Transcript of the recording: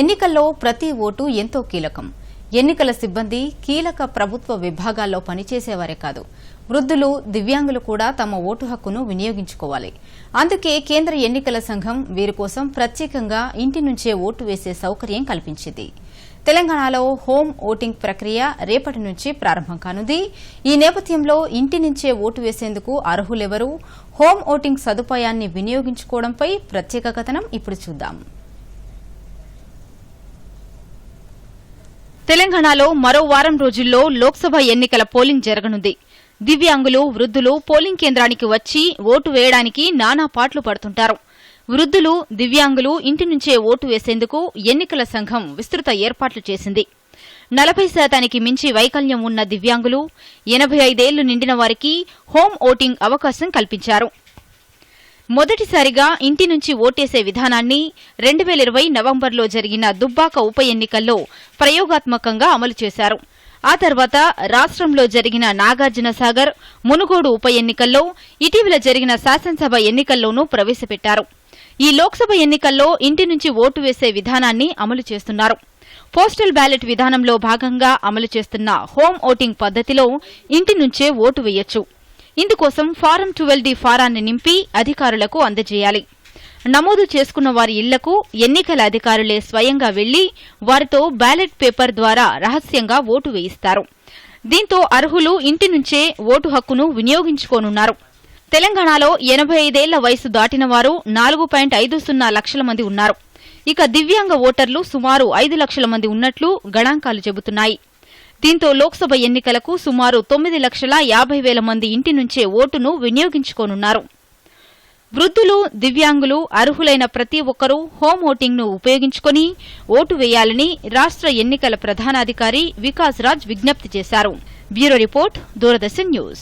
ఎన్నికల్లో ప్రతి ఓటు ఎంతో కీలకం. ఎన్నికల సిబ్బంది కీలక ప్రభుత్వ విభాగాల్లో పనిచేసేవారే కాదు. వృద్ధులు దివ్యాంగులు కూడా తమ ఓటు హక్కును వినియోగించుకోవాలి. అందుకే కేంద్ర ఎన్నికల సంఘం వీరి కోసం ప్రత్యేకంగా ఇంటి నుంచే ఓటు వేసే సౌకర్యం కల్పించింది. తెలంగాణలో హోం ఓటింగ్ ప్రక్రియ రేపటి నుంచి ప్రారంభం కానుంది. ఈ నేపథ్యంలో ఇంటి నుంచే ఓటు వేసేందుకు అర్హులెవరు? హోం ఓటింగ్ సదుపాయాన్ని వినియోగించుకోవడంపై ప్రత్యేక కథనం ఇప్పుడు చూద్దాం. తెలంగాణలో మరో వారం రోజుల్లో లోక్సభ ఎన్నికల పోలింగ్ జరగనుంది. దివ్యాంగులు వృద్ధులు పోలింగ్ కేంద్రానికి వచ్చి ఓటు వేయడానికి నానా పాట్లు పడుతుంటారు. వృద్ధులు దివ్యాంగులు ఇంటి నుంచే ఓటు వేసేందుకు ఎన్నికల సంఘం విస్తృత ఏర్పాట్లు చేసింది. నలభై శాతానికి మించి వైకల్యం ఉన్న దివ్యాంగులు ఎనభై ఐదేళ్ళు నిండిన వారికి హోం ఓటింగ్ అవకాశం కల్పించారు. మొదటిసారిగా ఇంటి నుంచి ఓటేసే విధానాన్ని రెండు వేల ఇరవై నవంబర్లో జరిగిన దుబ్బాక ఉప ఎన్నికల్లో ప్రయోగాత్మకంగా అమలు చేశారు. ఆ తర్వాత రాష్ట్రంలో జరిగిన నాగార్జున సాగర్ మునుగోడు ఉప ఎన్నికల్లో ఇటీవల జరిగిన శాసనసభ ఎన్నికల్లోనూ ప్రవేశపెట్టారు. ఈ లోక్సభ ఎన్నికల్లో ఇంటి నుంచి ఓటు వేసే విధానాన్ని అమలు చేస్తున్నారు. పోస్టల్ బ్యాలెట్ విధానంలో భాగంగా అమలు చేస్తున్న హోం ఓటింగ్ పద్దతిలో ఇంటి నుంచే ఓటు వేయొచ్చు. ఇందుకోసం ఫారం ట్వెల్వ్ డి ఫారాన్ని నింపి అధికారులకు అందజేయాలి. నమోదు చేసుకున్న వారి ఇళ్ళకు ఎన్నికల అధికారులే స్వయంగా వెళ్ళి వారితో బ్యాలెట్ పేపర్ ద్వారా రహస్యంగా ఓటు వేయిస్తారు. దీంతో అర్హులు ఇంటి నుంచే ఓటు హక్కును వినియోగించుకోనున్నారు. తెలంగాణలో ఎనభై ఐదేళ్ళ వయసు దాటిన వారు నాలుగు పాయింట్ ఐదు సున్నా లక్షల మంది ఉన్నారు. ఇక దివ్యాంగ ఓటర్లు సుమారు ఐదు లక్షల మంది ఉన్నట్లు గణాంకాలు చెబుతున్నాయి. దీంతో లోక్సభ ఎన్నికలకు సుమారు తొమ్మిది లక్షల యాభై వేల మంది ఇంటి నుంచే ఓటును వినియోగించుకోనున్నారు. వృద్ధులు దివ్యాంగులు అర్హులైన ప్రతి ఒక్కరూ హోం ఓటింగ్ను ఉపయోగించుకుని ఓటు వేయాలని రాష్ట్ర ఎన్నికల ప్రధానాధికారి వికాస్ రాజ్ విజ్ఞప్తి చేశారు. Bureau report Doordarshan news.